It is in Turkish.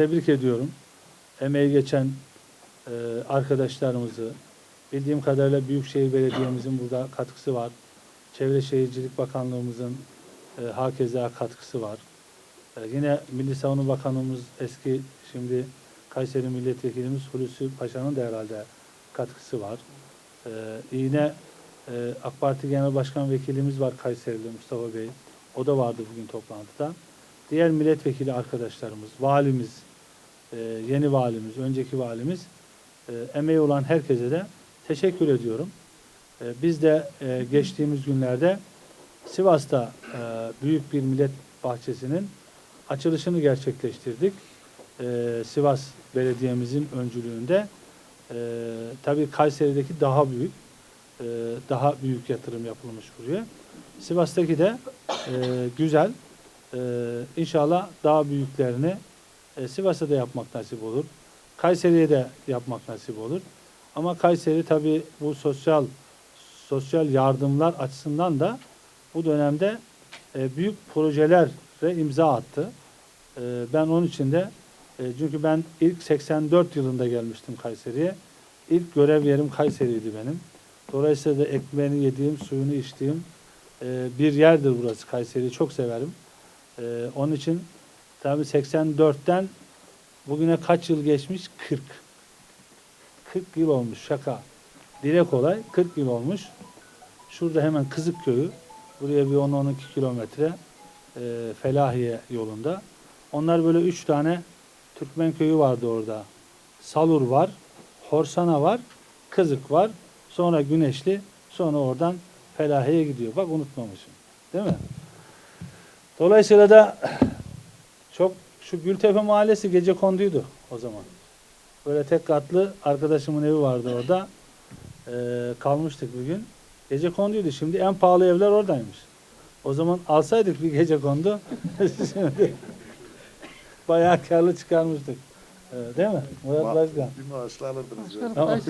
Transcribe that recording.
tebrik ediyorum. Emeği geçen e, arkadaşlarımızı. Bildiğim kadarıyla Büyükşehir Belediye'mizin burada katkısı var. Çevre Şehircilik Bakanlığımızın e, hakeza katkısı var. E, yine Milli Savunma Bakanımız eski şimdi Kayseri Milletvekilimiz Hulusi Paşa'nın da herhalde katkısı var. E, yine e, AK Parti Genel Başkan Vekilimiz var Kayserili Mustafa Bey. O da vardı bugün toplantıda. Diğer milletvekili arkadaşlarımız, valimiz, e, yeni valimiz, önceki valimiz, e, emeği olan herkese de teşekkür ediyorum. E, biz de e, geçtiğimiz günlerde Sivas'ta e, büyük bir millet bahçesinin açılışını gerçekleştirdik. E, Sivas Belediye'mizin öncülüğünde. E, tabii Kayseri'deki daha büyük, e, daha büyük yatırım yapılmış buraya. Sivas'taki de e, güzel. E, inşallah daha büyüklerini e, Sivas'a da yapmak nasip olur. Kayseri'ye de yapmak nasip olur. Ama Kayseri tabii bu sosyal sosyal yardımlar açısından da bu dönemde e, büyük projelere imza attı. E, ben onun için de e, çünkü ben ilk 84 yılında gelmiştim Kayseri'ye. İlk görev yerim Kayseri'ydi benim. Dolayısıyla da ekmeğini yediğim, suyunu içtiğim e, bir yerdir burası. Kayseri'yi çok severim. E, onun için tabii 84'ten bugüne kaç yıl geçmiş? 40. 40 yıl olmuş şaka. Dile kolay 40 yıl olmuş. Şurada hemen Kızık Köyü. Buraya bir 10-12 kilometre e, Felahiye yolunda. Onlar böyle üç tane Türkmen köyü vardı orada. Salur var, Horsana var, Kızık var. Sonra Güneşli, sonra oradan Felahiye gidiyor. Bak unutmamışım. Değil mi? Dolayısıyla da çok şu Gültepe Mahallesi gece konduydu o zaman. Böyle tek katlı arkadaşımın evi vardı orada. Ee, kalmıştık bir gün. Gece konduydu. Şimdi en pahalı evler oradaymış. O zaman alsaydık bir gece kondu. Şimdi bayağı karlı çıkarmıştık. Ee, değil mi? Murat Başkan. Bir maaşla alırdınız. Tamam.